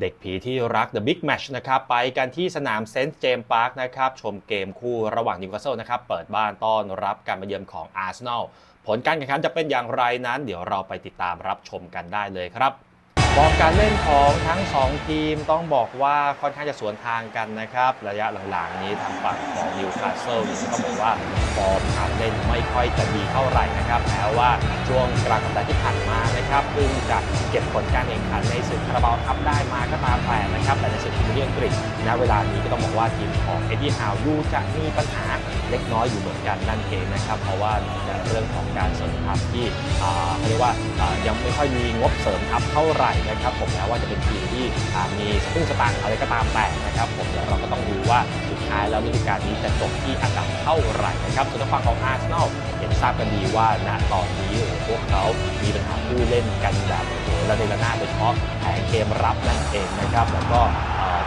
เด็กผีที่รัก The Big Match นะครับไปกันที่สนามเซนต์เจมส์พาร์คนะครับชมเกมคู่ระหว่างนิวคาสเซิลนะครับเปิดบ้านต้อนรับการมาเยือนของอาร์เซนอลผลการแข่งขันจะเป็นอย่างไรนั้น เดี๋ยวเราไปติดตามรับชมกันได้เลยครับ ฟอร์มการเล่นของทั้ง 2 ทีมต้องบอกว่าค่อนข้างจะสวนทางกันนะครับ ระยะหลังๆนี้ทางฝั่งของนิวคาสเซิลเนี่ยต้องบอกว่าฟอร์มการเล่นไม่ค่อยจะดีเท่าไหร่นะครับแม้ว่าช่วงกลางสัปดาห์ที่ผ่านมานะครับเพิ่งจะเก็บผลการแข่งขันในศึกคาราบาวคัพได้มาก็ตามแต่นะครับแต่ในศึกพรีเมียร์ลีกอังกฤษณเวลานี้ก็ต้องบอกว่าทีมของเอ็ดดี้ฮาวดูจะมีปัญหา เล็กน้อยอยู่เหมือนกันนั่นเองนะครับเพราะว่าในเรื่องของการเสริมทัพที่เขาเรียกว่ายังไม่ค่อยมีงบเสริมทัพเท่าไหร่นะครับผมแม้ว่าจะเป็นทีมที่มีสตุ้งสตางค์อะไรก็ตามแต่นะครับผมเดี๋ยวเราก็ต้องดูว่าสุดท้ายแล้วฤดูกาลนี้จะจบที่อันดับเท่าไหร่นะครับส่วนทางฝั่งของอาร์เซนอลอย่างที่ทราบกันดีว่าณตอนนี้พวกเขามีปัญหาผู้เล่นกันแบบโหระเนระนาดโดยเฉพาะแผงเกมรับนั่นเองนะครับแล้วก็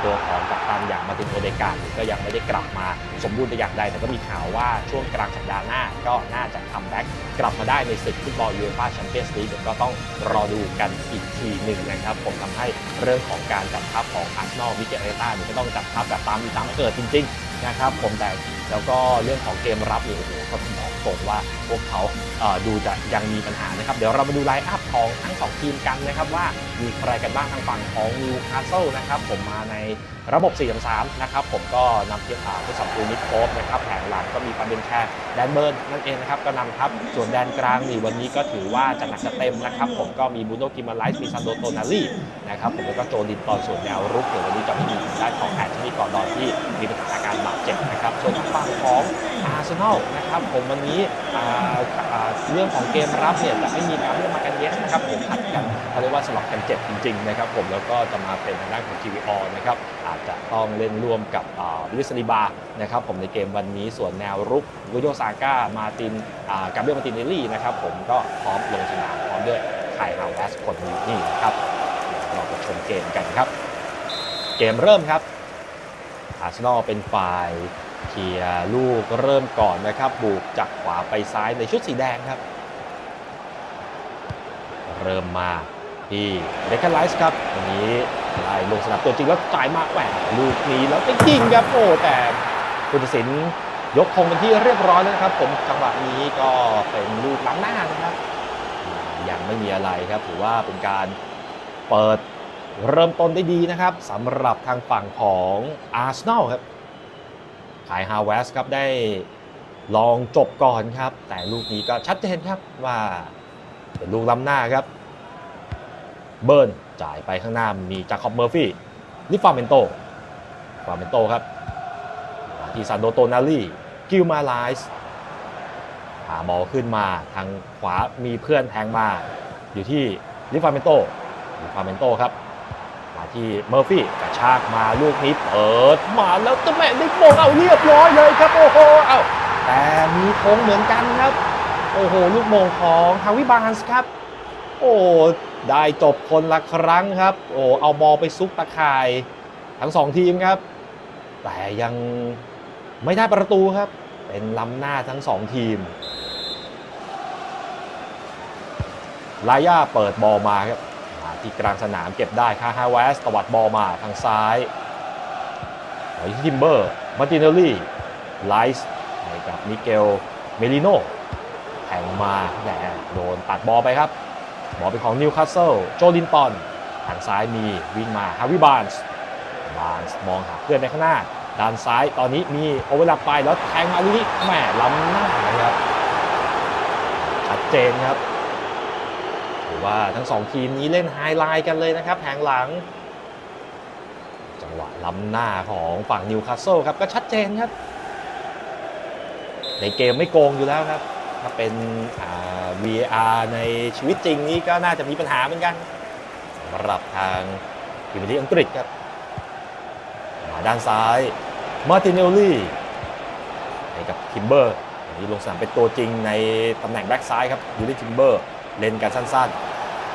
ตัวของกัปตันอย่างมาตินโอเดกาก็ยังไม่ได้กลับมาสมบูรณ์แต่อย่างใด แต่ก็มีข่าวว่าช่วงกลางสัปดาห์หน้าก็น่าจะคัมแบ็กกลับมาได้ในศึกฟุตบอลยูเอฟ่าแชมเปี้ยนส์ลีกเดี๋ยวก็ต้องรอดูกันอีกทีหนึ่งนะครับ ผมทำให้เรื่องของการจัดทัพของอาร์เซนอลมิเกลเรต้าเนี่ยก็ต้องจัดทัพแบบตามมีตามเกิดจริงๆ นะครับผมแต่แล้วก็เรื่องของเกมรับเนี่ยโอ้โหก็ต้องบอกตรงว่าพวกเขาดูจะยังมีปัญหานะครับ เดี๋ยวเรามาดูไลน์อัพของทั้งสองทีมกันนะครับว่ามีใครกันบ้างทางฝั่งของนิวคาสเซิลนะครับผมมาในระบบ 4-3 นะครับ ผมก็นำเทียบาผู้สัมภูนิโคฟนะครับแผงหลังก็มีฟาเบนแคร์แดนเบิร์นนั่นเองนะครับก็นำทัพส่วนแดนกลางนี่วันนี้ก็ถือว่าจะหนักจะเต็มนะครับ ผมก็มีบูโนกิมาไลส์มีซันโดโตนาลีนะครับผมแล้วก็โจลินตอนส่วนแนวรุกเดี๋ยววันนี้จะไม่มีทางด้านของแอชลีย์กอร์ดอนที่มีปัญหาการบาดเจ็บนะครับส่วนฝั่งของอาร์เซนอลนะครับผมวันนี้เรื่องของเกมรับเนี่ยจะไม่มีการเลือกมากันเยสนะครับผมผัดกันเขาเรียกว่าสลับกันเจ็บจริงๆนะครับผมแล้วก็จะมาเป็นทางด้านของทีวีอนะครับอาจจะต้องเล่นร่วมกับวิลิสลิบานะครับผมในเกมวันนี้ส่วนแนวรุกวิโยซาก้ามาตินกาเบรียลมาตินเนลลี่นะครับผมก็พร้อมลงสนามพร้อมด้วยไคลฮาวเวสคนนี้นี่นะครับเดี๋ยวเราไปชมเกมกันครับ เกมเริ่มครับ อาร์เซนอลเป็นฝ่ายเคลียร์ลูกเริ่มก่อนนะครับบุกจากขวาไปซ้ายในชุดสีแดงครับ เริ่มมาที่เดคไลส์ครับวันนี้ไล่ลงสนามตัวจริงแล้วจ่ายมาแหวลูกนี้แล้วไปยิงครับโอ้แต่ผู้ตัดสินยกธงเป็นที่เรียบร้อยแล้วนะครับ ผมจังหวะนี้ก็เป็นลูกล้ำหน้านะครับยังไม่มีอะไรครับถือว่าเป็นการเปิด เริ่มต้นได้ดีนะครับสำหรับทางฝั่งของอาร์เซนอลครับขายฮาวเวสครับได้ลองจบก่อนครับ แต่ลูกนี้ก็ชัดเจนครับว่าเป็นลูกล้ำหน้าครับ เบิร์นจ่ายไปข้างหน้ามีจาคอบเมอร์ฟี่ลิฟาเมนโตฟาเมนโตครับที่ซานโดโตนาลีกิลมาไลส์หาบอลขึ้นมาทางขวามีเพื่อนแทงมา อยู่ที่ลิฟาเมนโตลิฟาเมนโตครับ มาที่เมอร์ฟี่กระชากมาลูกนี้เปิดมาแล้วตะแม่ได้โมงเอาเรียบร้อยเลยครับ โอ้โหเอาแต่มีโค้งเหมือนกันครับ โอ้โห ลูกโมงของทาวิบานส์ครับ โอ้ได้จบคนละครั้งครับ โอ้เอาบอลไปซุกตะข่ายทั้งสองทีมครับ แต่ยังไม่ได้ประตูครับ เป็นล้ำหน้าทั้งสองทีมลาย่าเปิดบอลมาครับ ที่กลางสนามเก็บได้คาฮาเวสตวัดบอลมาทางซ้ายไปที่ทิมเบอร์มาตินเนลลี่ไลส์ให้กับมิเกลเมลิโนแทงมาแหมโดนตัดบอลไปครับ บอลเป็นของนิวคาสเซิลโจลินตันทางซ้ายมีวิ่งมาฮาวิบานส์บานส์มองหาเพื่อนในข้างหน้า ด้านซ้ายตอนนี้มีโอเวอร์ลับไปแล้วแทงมาลูกนี้แหมล้ำหน้านะครับชัดเจนครับ ว่าทั้งสองทีมนี้เล่นไฮไลท์กันเลยนะครับแผงหลัง จังหวะล้ำหน้าของฝั่งนิวคาสเซิลครับก็ชัดเจนครับ ในเกมไม่โกงอยู่แล้วครับ ถ้าเป็น VR ในชีวิตจริงนี้ก็น่าจะมีปัญหาเหมือนกันสำหรับทางทีมที่อังกฤษครับมาด้านซ้ายมาติเนลลี่ให้กับทิมเบอร์อันนี้ลงสนามเป็นตัวจริงในตำแหน่งแบ็กซ้ายครับยูริทิมเบอร์ เล่นกันสั้นๆ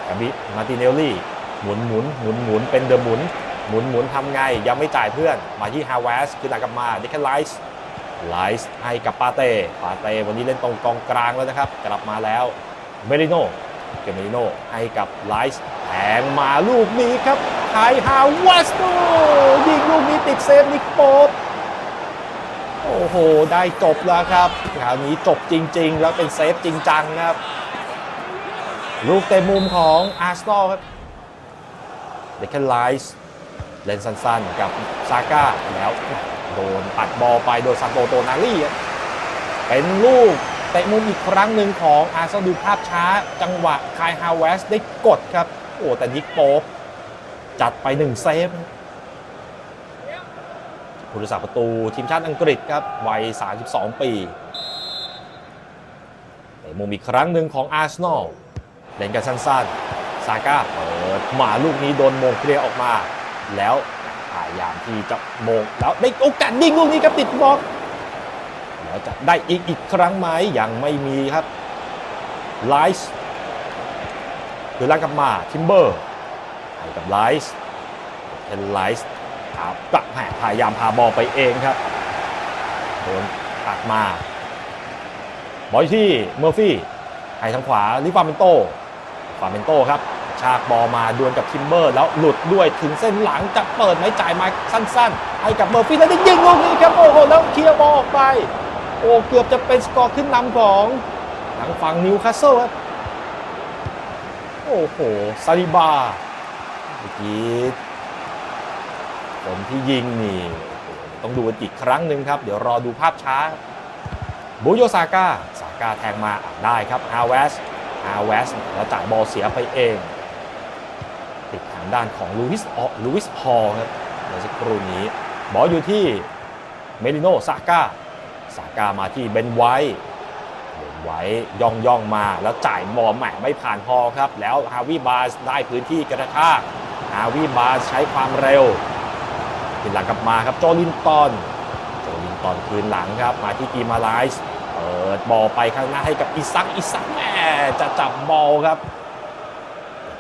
กับบิมาติเนลลี่หมุนหมุนหมุนหมุนเป็นเดอะหมุน หมุนหมุนทำไง ยังไม่จ่ายเพื่อน มาที่ฮาวเวสคือหลังกลับมาเดคไลส์ไลส์ให้กับปาเต้ปาเต้วันนี้เล่นตรงกองกลางแล้วนะครับ กลับมาแล้วเมริโนเกมเมริโนให้กับไลส์แทงมาลูกนี้ครับแทคายฮาวัสโตยิงลูกนี้ติดเซฟนิกโป๊ปโอ้โห ได้จบแล้วครับคราวนี้จบจริง ๆ แล้วเป็นเซฟจริงจังครับ ลูกเต็มมุมของอาร์เซนอลครับเดคเคนไลส์เล่นสั้นๆ กับซาก้าแล้วโดนปัดบอลไปโดยซันโตโตนาลี่เป็นลูกเตะมุมอีกครั้งหนึ่งของอาร์เซนอลดูภาพช้า จังหวะคายฮาวเวสได้กดครับ โอ้แต่นิกโป๊จัดไปหนึ่งเซฟผู้รักษาประตูทีมชาติอังกฤษครับวัย 32 ปีเตะมุมอีกครั้งหนึ่งของอาร์เซนอล เล่นกันสั้นๆ ซาก้าเปิดมาลูกนี้โดนโมงเคลียร์ออกมา แล้วพยายามที่จะโมงแล้วได้โอกาสยิงลูกนี้ครับติดบล็อกแล้วจะได้อีกอีกครั้งไหมยังไม่มีครับไลส์คือลังกับมาทิมเบอร์ให้กับไลส์เป็นไลส์ครับกลับแหพยายามพาบอลไปเองครับโดนตัดมาบอลที่เมอร์ฟี่ให้ทางขวาลิฟาเมนโต ฟาเมนโตครับชากบอลมาดวลกับทิมเบอร์ แล้วหลุดด้วยถึงเส้นหลังจะเปิดไม้จ่ายมาสั้นๆ ให้กับเมอร์ฟี่แล้วได้ยิงลูกนี้ครับโอ้โหแล้วเคลียร์บอลออกไป โอ้เกือบจะเป็นสกอร์ขึ้นนำของทางฝั่งนิวคาสเซิลครับโอ้โหซาลิบาเมื่อกี้คนที่ยิงนี่ต้องดูอีกครั้งหนึ่งครับ เดี๋ยวรอดูภาพช้าบุโยซาก้าซาก้าแทงมาได้ครับฮาวเวส ฮาเวสแล้วจ่ายบอลเสียไปเอง ติดทางด้านของลูวิสออลูวิสฮอลครับในสักครู่นี้ บอลอยู่ที่เมลิโนซาก้าซาก้ามาที่เบนไวเบนไวย่องย่องมาแล้วจ่ายบอลแหม่ไม่ผ่านฮอลครับ แล้วฮาวิบาสได้พื้นที่กระชากฮาวิบาสใช้ความเร็วขึ้นหลังกลับมาครับโจลินตันโจลินตันคืนหลังครับ มาที่กีมาไลส์เปิดบอลไปข้างหน้าให้กับอิซักอิซักแหม จะจับบอลครับ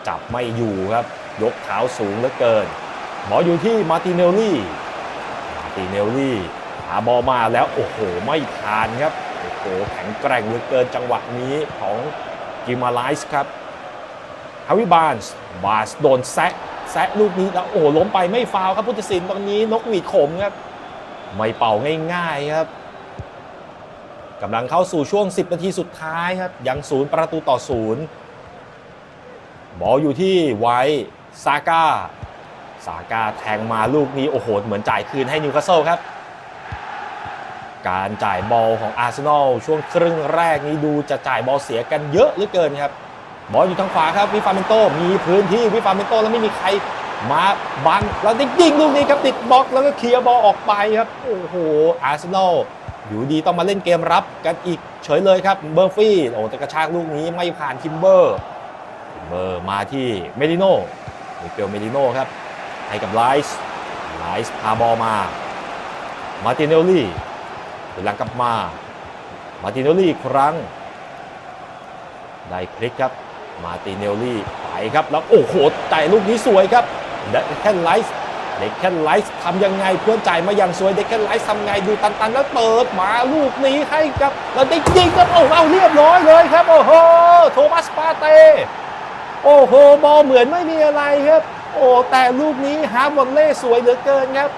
จับไม่อยู่ครับ ยกเท้าสูงเหลือเกิน บอลอยู่ที่มาร์ติเนลลี่มาร์ติเนลลี่หาบอลมาแล้วโอ้โหไม่ผ่านครับโอ้โหแข็งแกร่งเหลือเกินจังหวะนี้ของกิมาไลส์ครับฮาวิบานส์บาสโดนแซะแซะลูกนี้แล้วโอ้โหล้มไปไม่ฟาวครับพุทธศิลป์ตรงนี้นกหวีดขมครับ ไม่เป่าง่ายๆครับ กำลังเข้าสู่ช่วง 10 นาทีสุดท้ายครับ ยังศูนย์ประตูต่อศูนย์บอลอยู่ที่ไวซาก้าซาก้าแทงมาลูกนี้ โอ้โห เหมือนจ่ายคืนให้นิวคาสเซิลครับ การจ่ายบอลของอาร์เซนอลช่วงครึ่งแรกนี้ดูจะจ่ายบอลเสียกันเยอะเหลือเกินครับ บอลอยู่ทางขวาครับวิฟาเมนโตมีพื้นที่วิฟาเมนโตแล้วไม่มีใครมาบังแล้วได้ยิงลูกนี้ครับติดบล็อกแล้วก็เคลียร์บอลออกไปครับ โอ้โหอาร์เซนอล อยู่ดีต้องมาเล่นเกมรับกันอีกเฉยเลยครับเบอร์ฟี่โอ้แต่กระชากลูกนี้ไม่ผ่านคิมเบอร์คิมเบอร์มาที่เมดิโน่มิเกลเมดิโน่ครับให้กับไลส์ไลส์พาบอลมามาติเนลลี่หลังกลับมามาติเนลลี่อีกครั้ง ได้พลิกครับมาติเนลลี่ไปครับแล้วโอ้โหจ่ายลูกนี้สวยครับเด็กแคนไลส์ เด็กแคนไลส์ทำยังไงเพื่อนจ่ายมาอย่างสวยเด็กแคนไลส์ทำไงดูตันตันๆ แล้วเปิดมาลูกนี้ให้กับ แล้วได้ยิงครับโอ้เอาเรียบร้อยเลยครับ โอ้โหโทมัสปาเต้โอ้โหบอลเหมือนไม่มีอะไรครับ โอ้แต่ลูกนี้ฮาร์บอลเล่สวยเหลือเกินครับ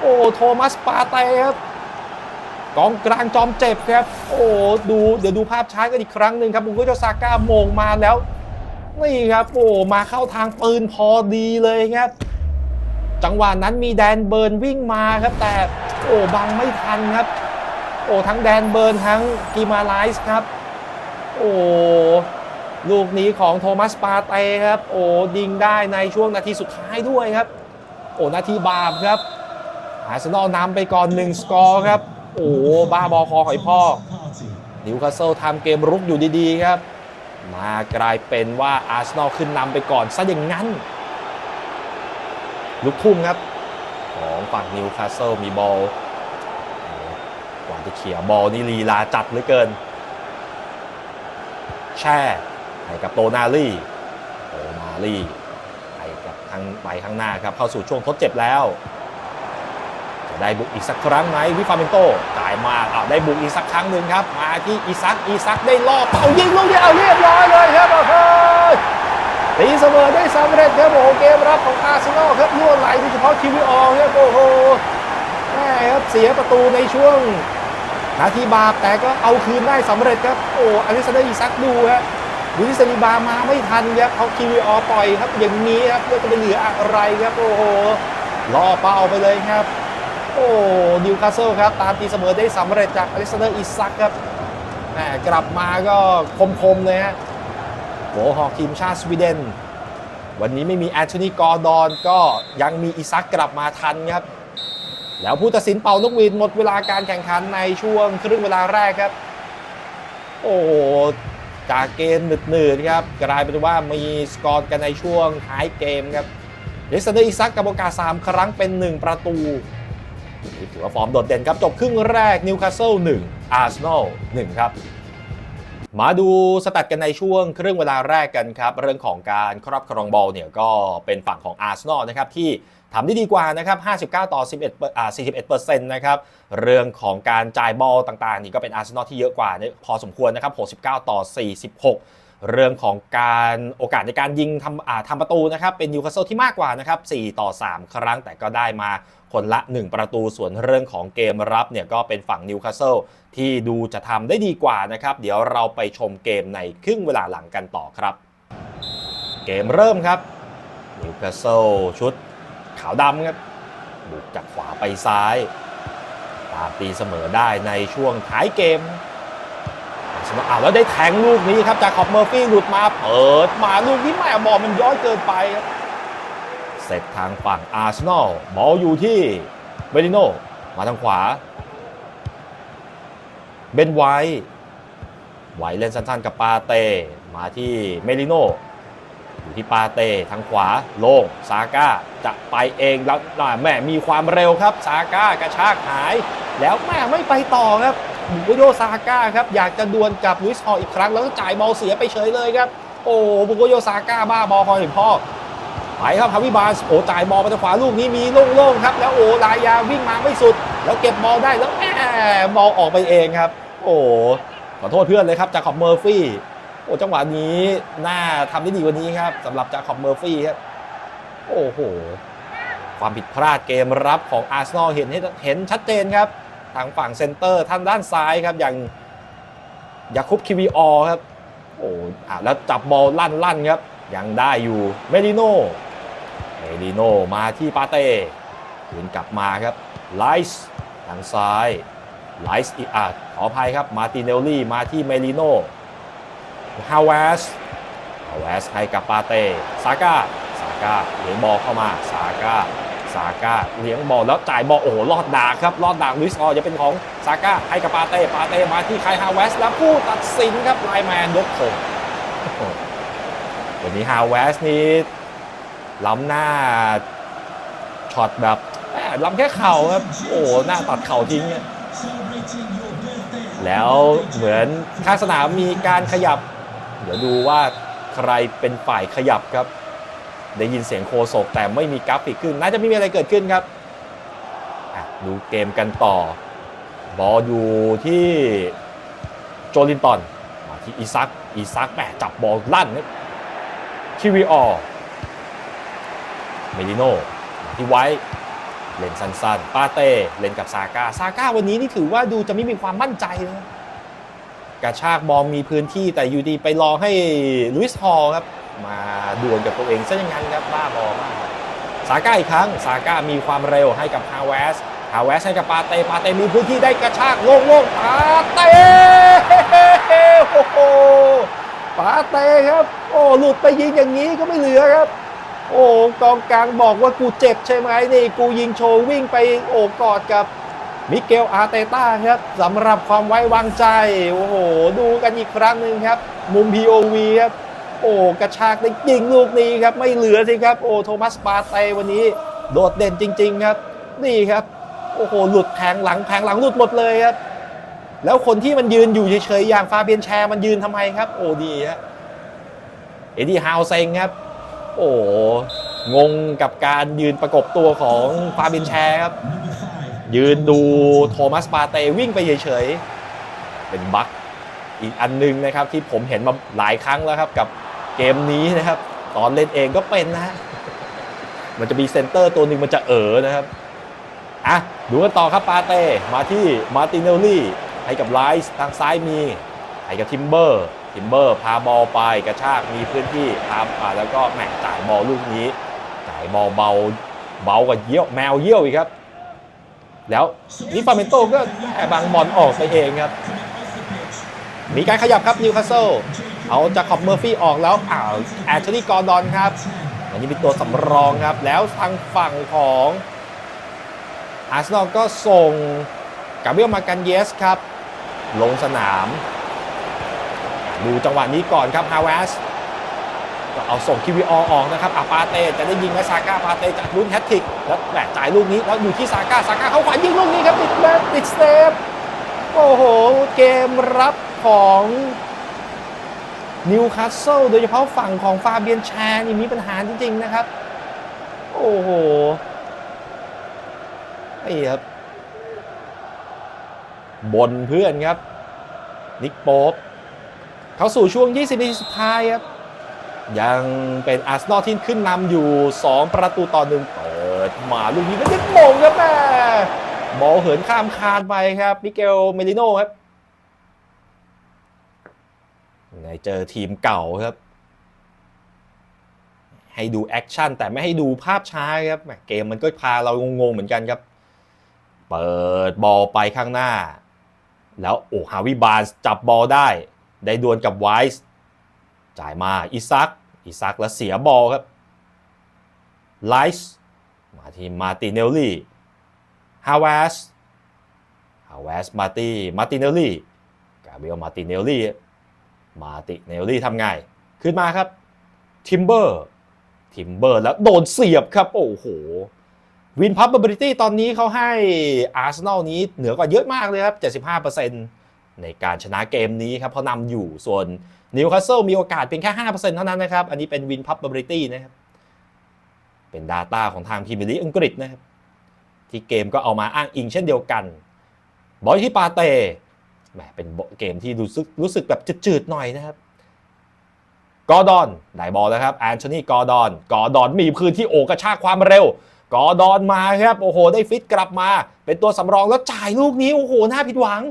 โอ้โทมัสปาเต้ครับกองกลางจอมเจ็บครับ โอ้ดูเดี๋ยวดูภาพช้ากันอีกครั้งหนึ่งครับบุงโกโจซาก้าโมงมาแล้วนี่ครับโอ้มาเข้าทางปืนพอดีเลยครับ จังหวะนั้นมีแดนเบิร์นวิ่งมาครับ แต่โอ้บังไม่ทันครับ โอ้ทั้งแดนเบิร์นทั้งกีมาไลส์ครับ โอ้ลูกนี้ของโทมัสปาเต้ครับ โอ้ยิงได้ในช่วงนาทีสุดท้ายด้วยครับ โอ้นาทีบาปครับอาร์เซนอลนำไปก่อน1สกอร์ครับ โอ้บ้าบอคอหอยพ่อนิวคาสเซิลทำเกมรุกอยู่ดีๆครับ มากลายเป็นว่าอาร์เซนอลขึ้นนำไปก่อนซะอย่างนั้น ลุกทุ่มครับ ของฝั่งนิวคาสเซิลมีบอลกว่าจะเขี่ยบอลนี่ลีลาจัดเหลือเกิน แช่ให้กับโตนาลี่โตนาลี่ไปกับทางไปข้างหน้าครับ เข้าสู่ช่วงทดเจ็บแล้ว จะได้บุกอีกสักครั้งไหมวิฟาเมนโตจ่ายมาเอาได้บุกอีกสักครั้งหนึ่งครับ มาที่อีซักอีซักได้รอบเอายิงลูกเดียวเอเรียบร้อยเลยครับโอ้โห ตีเสมอได้สำเร็จครับโอ้โหเกมรับของอาร์เซนอลครับล่วไหลโดยเฉพาะคิวิออครับโอ้โหแม่ครับเสียประตูในช่วง นาทีบาปแต่ก็เอาคืนได้สำเร็จครับโอ้อลิซาเดอร์อีซักดูครับดูที่ซาลิบามาไม่ทันครับเขาคิวิออปล่อยครับอย่างนี้ครับเพื่อจะไปเหลืออะไรครับโอ้โหล่อเป้าไปเลยครับ โอ้นิวคาสเซิลครับ ตามตีเสมอได้สำเร็จจากอลิซาเดอร์อีซักครับแหมกลับมาก็คมๆเลยฮะ โหหอกทีมชาติสวีเดน วันนี้ไม่มีแอนโทนีกอร์ดอนก็ยังมีอีซักกลับมาทันครับ แล้วผู้ตัดสินเป่านกหวีดหมดเวลาการแข่งขันในช่วงครึ่งเวลาแรกครับ โอ้จากเกมหนืดๆครับ กลายเป็นว่ามีสกอร์กันในช่วงท้ายเกมครับเลสเตอร์อีซักกับโอกาส3ครั้งเป็น 1 ประตูนี่ถือว่าฟอร์มโดดเด่นครับ จบครึ่งแรกนิวคาสเซิล1อาร์เซนอล1ครับ มาดูสตัดกันในช่วงครึ่งเวลาแรกกันครับ เรื่องของการครอบครองบอลเนี่ยก็เป็นฝั่งของอาร์เซนอลนะครับที่ทำได้ดีกว่านะครับ 59 ต่อ 11อ่า41เปอร์เซ็นต์นะครับ เรื่องของการจ่ายบอลต่างๆ นี่ก็เป็นอาร์เซนอลที่เยอะกว่าเนี่ยพอสมควรนะครับ 69 ต่อ 46 เรื่องของการโอกาสในการยิงทำทำประตูนะครับเป็นนิวคาสเซิลที่มากกว่านะครับ4ต่อ 3 ครั้งแต่ก็ได้มาคนละ 1 ประตูส่วนเรื่องของเกมรับเนี่ยก็เป็นฝั่งนิวคาสเซิลที่ดูจะทำได้ดีกว่านะครับ เดี๋ยวเราไปชมเกมในครึ่งเวลาหลังกันต่อครับ เกมเริ่มครับนิวคาสเซิลชุดขาวดำครับบุกจากขวาไปซ้าย ตามตีเสมอได้ในช่วงท้ายเกม อาร์เซนอลอ้าแล้วได้แทงลูกนี้ครับจากขอบเมอร์ฟี่หลุดมาเปิดมาลูกนี้แม่บอลมันย้อยเกินไปครับเสร็จทางฝั่งอาร์เซนอลบอลอยู่ที่เบริโนมาทางขวาเบนไวท์ไวเล่นสั้นๆกับปาเต้มาที่เมลิโนอยู่ที่ปาเต้ทางขวาโล่งซาก้าจะไปเองแล้วแม่มีความเร็วครับซาก้ากระชากหาย แล้วแม่ไม่ไปต่อครับ บุโกโยซาก้าครับอยากจะดวลกับลุยส์ฮอลอีกครั้งแล้วก็จ่ายบอลเสียไปเฉยเลยครับ โอ้บุโกโยซาก้าบ้าบอลพอเห็นพ่อไปครับฮาวิบาสโอ้จ่ายบอลไปทางขวาลูกนี้มีโล่งๆครับ แล้วโอ้ลายาวิ่งมาไม่สุด แล้วเก็บบอลได้แล้วแหมบอลออกไปเองครับ โอ้ขอโทษเพื่อนเลยครับจากขอบเมอร์ฟี่โอ้จังหวะนี้น่าทำได้ดีกว่านี้ครับสำหรับจากคอบเมอร์ฟี่ครับโอ้โหความผิดพลาดเกมรับของอาร์เซนอลเห็นเห็นชัดเจนครับ ทางฝั่งเซนเตอร์ท่านด้านซ้ายครับอย่างยาคุบคิวีออครับโอ้อะแล้วจับบอลลั่นลั่นครับ ยังได้อยู่เมลิโนเมลิโนมาที่ปาเต้คืนกลับมาครับไลส์ทางซ้ายไลส์อีกอะขออภัยครับมาติเนลลี่มาที่เมลิโนฮาวเวสฮาวเวสให้กับปาเต้ซาก้าซาก้าเหลียงบอลเข้ามาซาก้า ซาก้าเลี้ยงบอลแล้วจ่ายบอลโอ้โหลอดดาครับลอดดาลุยส์ออจะเป็นของซาก้าให้กับปาเต้ปาเต้มาที่ไคฮาวเวสแล้วผู้ตัดสินครับไลแมนยกธงโอ้โหวันนี้ฮาวเวสนี่ล้ำหน้าช็อตแบบแล้ำแค่เข่าครับโอ้โหหน้าตัดเข่าทิ้งแล้วเหมือนข้างสนามมีการขยับ เดี๋ยวดูว่าใครเป็นฝ่ายขยับครับ ได้ยินเสียงโคศกแต่ไม่มีกราฟิกขึ้น น่าจะไม่มีอะไรเกิดขึ้นครับดูเกมกันต่อ บอลอยู่ที่โจลินตันมาที่อีซักอีซักแหมจับบอลลั่นครับคิวิออเมลิโนที่ไว้เล่นสั้นๆ ปาเต้เล่นกับซาก้า ซาก้าวันนี้นี่ถือว่าดูจะไม่มีความมั่นใจเลยกระชากบอลมีพื้นที่แต่อยู่ดีไปรอให้ลุยส์ฮอลครับ มาดวลกับตัวเองซะอย่างนั้นครับบ้าบอมากซาก้าอีกครั้งซาก้ามีความเร็วให้กับฮาวเวสฮาวเวสให้กับปาเต้ปาเต้มีพื้นที่ได้กระชากโล่งๆปาเต้โอ้โหปาเต้ครับ โอ้หลุดไปยิงอย่างนี้ก็ไม่เหลือครับ โอ้กองกลางบอกว่ากูเจ็บใช่ไหมนี่กูยิงโชว์วิ่งไปโอบกอดกับมิเกลอาเตต้าครับสำหรับความไว้วางใจ โอ้โห ดูกันอีกครั้งหนึ่งครับ มุม POV ครับ โอ้กระชากได้ยิงลูกนี้ครับไม่เหลือสิครับโอ้โทมัสปาเตวันนี้โดดเด่นจริง ๆ ครับ นี่ครับโอ้โหหลุดแผงหลังแผงหลังหลุดหมดเลยครับ แล้วคนที่มันยืนอยู่เฉยๆอย่างฟาเบียนแชร์มันยืนทำไมครับ โอ้ดีฮะเอ็ดดี้ฮาวเซงครับ โอ้งงกับการยืนประกบตัวของฟาเบินแชร์ครับ ยืนดูโทมัสปาเตวิ่งไปเฉยๆเป็นบั๊กอีกอันหนึงนะครับที่ผมเห็นมาหลายครั้งแล้วครับกับ เกมนี้นะครับ ตอนเล่นเองก็เป็นนะฮะมันจะมีเซนเตอร์ตัวหนึ่งมันจะเอ๋อนะครับอะดูกันต่อครับปาเต้มาที่มาร์ติเนลลี่ให้กับไลส์ทางซ้ายมีให้กับทิมเบอร์ทิมเบอร์พาบอลไปกระชากมีพื้นที่พาอ่าแล้วก็แหม่จ่ายบอลลูกนี้ จ่ายบอลเบาเบากว่าเยี่ยวแมวเยี่ยวอีกครับ แล้วนิฟาเมนโตก็แอบางบอลออกไปเองครับ มีการขยับครับนิวคาสเซิล เอาจากขอบเมอร์ฟี่ออกแล้วอ้าวแอชลีย์กอร์ดอนครับอันนี้เป็นตัวสำรองครับ แล้วทางฝั่งของอาร์เซนอลก็ส่งกาเบียลมากันเยสครับ ลงสนาม ดูจังหวะนี้ก่อนครับฮาวเวสก็เอาส่งคิวิอออกนะครับอาปาเต้จะได้ยิงไหมซาก้าปาเต้จากลุ้นแฮตทริก แล้วแหมจ่ายลูกนี้ แล้วอยู่ที่ซาก้าซาก้าเขาขวายิงลูกนี้ครับติดแมตติดเซฟโอ้โห เกมรับของ นิวคาสเซิลโดยเฉพาะฝั่งของฟาเบียนแชร์นี่มีปัญหาจริง ๆ นะครับ โอ้โหไอ้ครับบนเพื่อนครับ นิกโป๊ปเขาสู่ช่วง 20 นาทีสุดท้ายครับ ยังเป็นอาร์เซนอลที่ขึ้นนำอยู่ 2 ประตูต่อหนึ่งเปิดมาลูกนี้ก็ยังโมงครับแม่บอลเหินข้ามคานไปครับมิเกลเมลิโน่ครับใน เจอทีมเก่าครับ ให้ดูแอคชั่นแต่ไม่ให้ดูภาพช้าครับเกมมันก็พาเรางงๆเหมือนกันครับ เปิดบอลไปข้างหน้า แล้วโอ้ฮาวิบาร์นจับบอลได้ ได้ดวลกับไวส์จ่ายมาอิซักอิซักแล้วเสียบอลครับไลส์มาที่มาติเนลลี่ฮาวเวสฮาวเวสมาติมาติเนลลี่กาเบียลมาติเนลลี่ มาติเนลลี่ทำไง ขึ้นมาครับทิมเบอร์ทิมเบอร์แล้วโดนเสียบครับ โอ้โหวินพับเบอร์บิตี้ตอนนี้เขาให้อาร์เซนอลนี้เหนือกว่าเยอะมากเลยครับ 75%ในการชนะเกมนี้ครับเขานำอยู่ส่วนนิวคาสเซิลมีโอกาสเพียงแค่ 5%เท่านั้นนะครับ อันนี้เป็นวินพับเบอร์บิตี้นะครับ เป็น Data ของทางพรีเมียร์ลีกอังกฤษนะครับ ที่เกมก็เอามาอ้างอิงเช่นเดียวกัน บอลที่ปาเต แหมเป็นเกมที่รู้สึกรู้สึกแบบจืดๆหน่อยนะครับกอร์ดอนได้บอลแล้วครับแอนโทนีกอร์ดอนกอร์ดอนมีพื้นที่โอกระชากความเร็วกอร์ดอนมาครับโอ้โห ได้ฟิตกลับมา เป็นตัวสำรองแล้วจ่ายลูกนี้ โอ้โหน่าผิดหวัง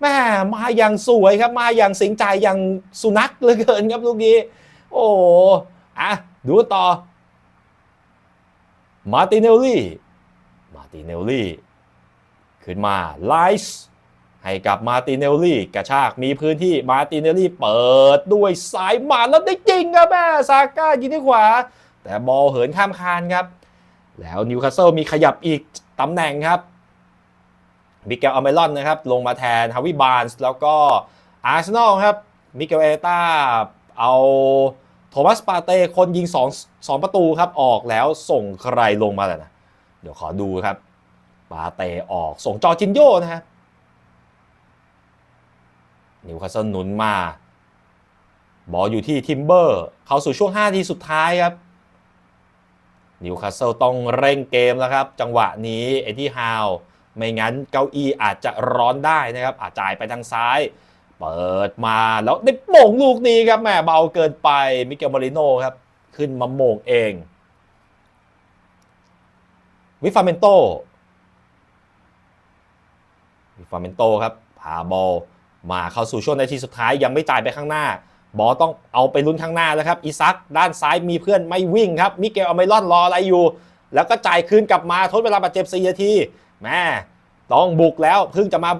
แม่มาอย่างสวยครับมาอย่างสิงใจอย่างสุนัขเหลือเกินครับลูกนี้ โอ้อะดูต่อมาติเนลลี่มาติเนลลี่ขึ้นมาไลส์ ให้กับมาติเนลลี่กระชากมีพื้นที่มาติเนลลี่เปิดด้วยสายมาแล้วได้จริงครับแม่ซาก้ายิงที่ขวา แต่บอลเหินข้ามคานครับ แล้วนิวคาสเซิลมีขยับอีกตำแหน่งครับมิเกลอเมรอนนะครับ ลงมาแทนฮาวิบาร์นส์แล้วก็อาร์เซนอลครับมิเกลเอต้าเอาโทมัสปาเต้คนยิง2 2ประตูครับออกแล้วส่งใครลงมาแล้วนะ เดี๋ยวขอดูครับ ปาเต้ออกส่งจอจินโยนะครับ นิวคาสเซิลหนุนมา บอลอยู่ที่ทิมเบอร์ เข้าสู่ช่วง 5 ทีสุดท้ายครับ นิวคาสเซิลต้องเร่งเกมแล้วครับ จังหวะนี้เอ็ดดี้ฮาว ไม่งั้นเก้าอี้อาจจะร้อนได้นะครับ อาจจ่ายไปทางซ้าย เปิดมาแล้วได้โป่งลูกนี้ครับแหมเบาเกินไปมิเกลมาริโน่ครับ ขึ้นมาโมงเอง วิฟาเมนโตวิฟาเมนโตครับพาบอล มาเข้าสู่ช่วงนาทีสุดท้ายยังไม่จ่ายไปข้างหน้า บอลต้องเอาไปลุ้นข้างหน้าแล้วครับอีซักด้านซ้ายมีเพื่อนไม่วิ่งครับมิเกลอเมรอนรออะไรอยู่ แล้วก็จ่ายคืนกลับมาทดเวลาบาดเจ็บ4นาทีแม่ต้องบุกแล้วเพิ่งจะมา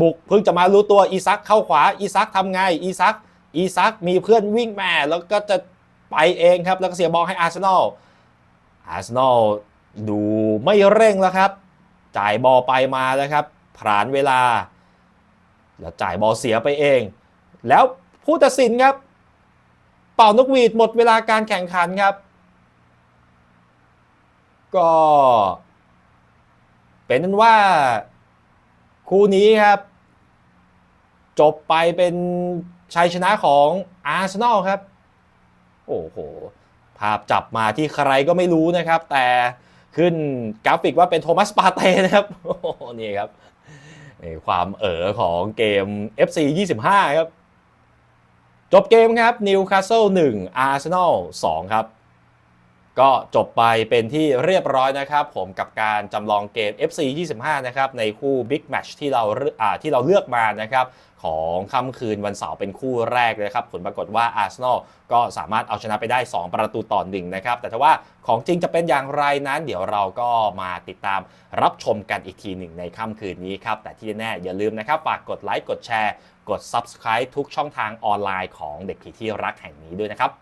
บุกเพิ่งจะมารู้ตัวอีซักเข้าขวาอีซักทำไงอีซักอีซักมีเพื่อนวิ่งแม่แล้วก็จะไปเองครับ แล้วก็เสียบอลให้อาร์เซนอลอาร์เซนอลดูไม่เร่งแล้วครับ จ่ายบอลไปมาแล้วครับผ่านเวลา แล้วจ่ายบอลเสียไปเอง แล้วผู้ตัดสินครับ เป่านกหวีดหมดเวลาการแข่งขันครับ ก็ เป็นนั้นว่า คู่นี้ครับ จบไปเป็นชัยชนะของอาร์เซนอลครับ โอ้โห ภาพจับมาที่ใครก็ไม่รู้นะครับ แต่ขึ้นกราฟิกว่าเป็นโทมัสปาเต้นะครับ โอ้โห นี่ครับ นี่ความเอ๋อของเกม FC 25 ครับ จบเกมครับนิวคาสเซิล1อาร์เซนอล2ครับ ก็จบไปเป็นที่เรียบร้อยนะครับ ผมกับการจำลองเกม FC 25 นะครับในคู่ Big Match ที่เราที่เราเลือกมานะครับของค่ำคืนวันเสาร์เป็นคู่แรกเลยครับ ผลปรากฏว่าอาร์เซนอลก็สามารถเอาชนะไปได้ 2 ประตูต่อหนึ่งนะครับ แต่ถ้าว่าของจริงจะเป็นอย่างไรนั้น เดี๋ยวเราก็มาติดตามรับชมกันอีกทีหนึ่งในค่ำคืนนี้ครับ แต่ที่แน่อย่าลืมนะครับ ฝากกดไลค์กดแชร์ กด Subscribe ทุกช่องทางออนไลน์ของเด็กผีที่รักแห่งนี้ด้วยนะครับ